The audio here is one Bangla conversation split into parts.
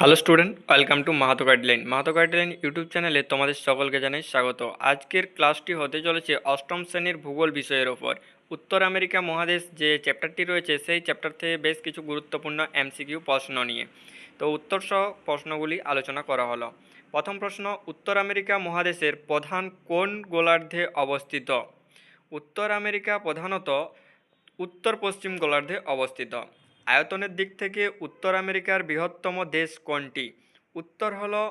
Hello student welcome to Mahato guideline Mahato guideline YouTube চ্যানেলে তোমাদের সকলকে জানাই স্বাগত। আজকের ক্লাসটি হতে চলেছে অষ্টম শ্রেণির ভূগোল বিষয়ের ওপর। উত্তর আমেরিকা মহাদেশ যে চ্যাপ্টারটি রয়েছে, সেই চ্যাপ্টার থেকে বেশ কিছু গুরুত্বপূর্ণ এমসিকিউ প্রশ্ন নিয়ে। তো উত্তর সহ প্রশ্নগুলি আলোচনা করা হলো। প্রথম প্রশ্ন, উত্তর আমেরিকা মহাদেশের প্রধান কোন গোলার্ধে অবস্থিত? উত্তর আমেরিকা প্রধানত উত্তর পশ্চিম গোলার্ধে অবস্থিত। আয়তনের দিক থেকে উত্তর আমেরিকার বৃহত্তম দেশ কোনটি? উত্তর হলো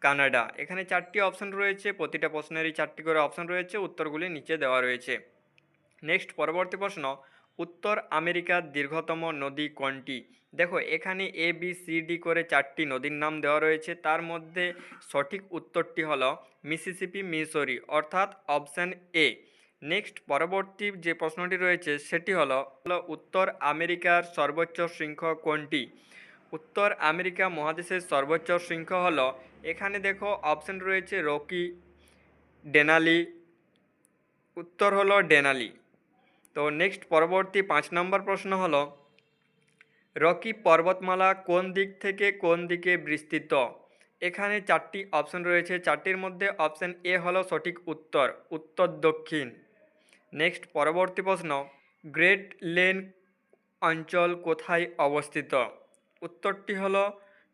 কানাডা। এখানে চারটি অপশন রয়েছে, প্রতিটা প্রশ্নেরই চারটি করে অপশন রয়েছে, উত্তরগুলি নিচে দেওয়া রয়েছে। নেক্সট, পরবর্তী প্রশ্ন, উত্তর আমেরিকার দীর্ঘতম নদী কোনটি? দেখো, এখানে এ বি সি ডি করে চারটি নদীর নাম দেওয়া রয়েছে। তার মধ্যে সঠিক উত্তরটি হলো মিসিসিপি, মিসরি, অর্থাৎ অপশান এ নেক্সট পরবর্তী যে প্রশ্নটি রয়েছে, সেটি হলো হলো উত্তর আমেরিকার সর্বোচ্চ শৃঙ্খ কোনটি? উত্তর আমেরিকা মহাদেশের সর্বোচ্চ শৃঙ্খ হলো, এখানে দেখো অপশন রয়েছে রকি, ডেনালি, উত্তর হলো ডেনালি। তো নেক্সট পরবর্তী পাঁচ নম্বর প্রশ্ন হলো, রকি পর্বতমালা কোন দিক থেকে কোন দিকে বিস্তৃত? এখানে চারটি অপশন রয়েছে, চারটির মধ্যে অপশন এ হলো সঠিক উত্তর উত্তর দক্ষিণ। নেক্সট পরবর্তী প্রশ্ন, গ্রেট লেন অঞ্চল কোথায় অবস্থিত? উত্তরটি হলো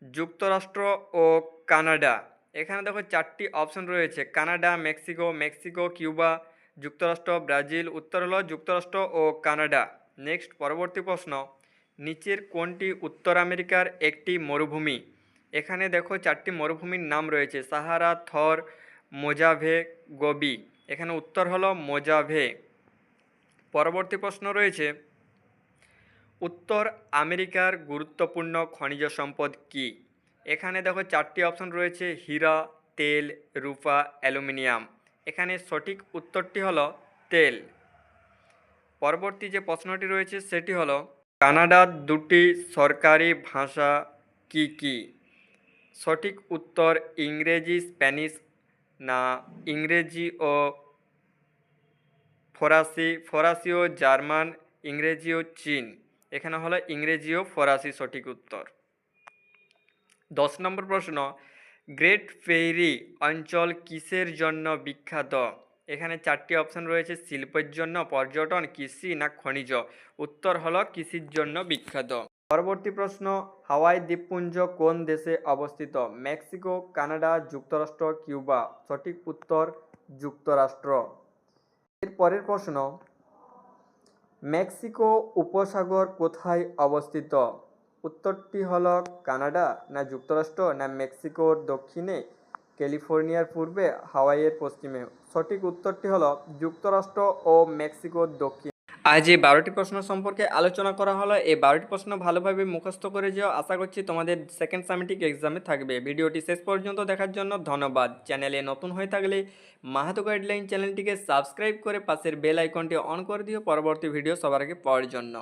যুক্তরাষ্ট্র ও কানাডা। এখানে দেখো চারটি অপশন রয়েছে, কানাডা, মেক্সিকো মেক্সিকো, কিউবা, যুক্তরাষ্ট্র, ব্রাজিল। উত্তর হলো যুক্তরাষ্ট্র ও কানাডা। নেক্সট পরবর্তী প্রশ্ন, নিচের কোনটি উত্তর আমেরিকার একটি মরুভূমি? এখানে দেখো চারটি মরুভূমির নাম রয়েছে, সাহারা, থর মোজাভে গোবি এখানে উত্তর হলো মোজাভে। পরবর্তী প্রশ্ন রয়েছে, উত্তর আমেরিকার গুরুত্বপূর্ণ খনিজ সম্পদ কি? এখানে দেখো চারটি অপশন রয়েছে, হীরা, তেল, রূপা, অ্যালুমিনিয়াম। এখানে সঠিক উত্তরটি হলো তেল। পরবর্তী যে প্রশ্নটি রয়েছে সেটি হলো, কানাডার দুটি সরকারি ভাষা কি কি? সঠিক উত্তর ইংরেজি, স্প্যানিশ না, ইংরেজি ও ফরাসি ফরাসি ও জার্মান, ইংরেজি ও চীন। এখানে হলো ইংরেজি ও ফরাসি সঠিক উত্তর। দশ নম্বর প্রশ্ন, গ্রেট ফেরি অঞ্চল কিসের জন্য বিখ্যাত? এখানে চারটি অপশন রয়েছে, শিল্পের জন্য, পর্যটন, কৃষি না খনিজ? উত্তর হলো, কৃষির জন্য বিখ্যাত। পরবর্তী প্রশ্ন, হাওয়াই দ্বীপপুঞ্জ কোন দেশে অবস্থিত? মেক্সিকো, কানাডা, যুক্তরাষ্ট্র, কিউবা? সঠিক উত্তর, যুক্তরাষ্ট্র। এর পরের প্রশ্ন, মেক্সিকো উপসাগর কোথায় অবস্থিত? উত্তরটি হলো কানাডা না যুক্তরাষ্ট্র না মেক্সিকোর দক্ষিণে? ক্যালিফোর্নিয়ার পূর্বে, হাওয়াইয়ের পশ্চিমে। সঠিক উত্তরটি হলো যুক্তরাষ্ট্র ও মেক্সিকোর দক্ষিণ। আজ এই বারোটি প্রশ্ন সম্পর্কে আলোচনা করা হলো। এই বারোটি প্রশ্ন ভালোভাবে মুখস্থ করে যাও। আশা করছি তোমাদের সেকেন্ড সামিটিক এক্সামে থাকবে। ভিডিওটি শেষ পর্যন্ত দেখার জন্য ধন্যবাদ। চ্যানেলে নতুন হয়ে থাকলে মাহাতো গাইডলাইন চ্যানেলটিকে সাবস্ক্রাইব করে পাশের বেল আইকনটি অন করে দিও। পরবর্তী ভিডিও সবার আগে পাওয়ার জন্য।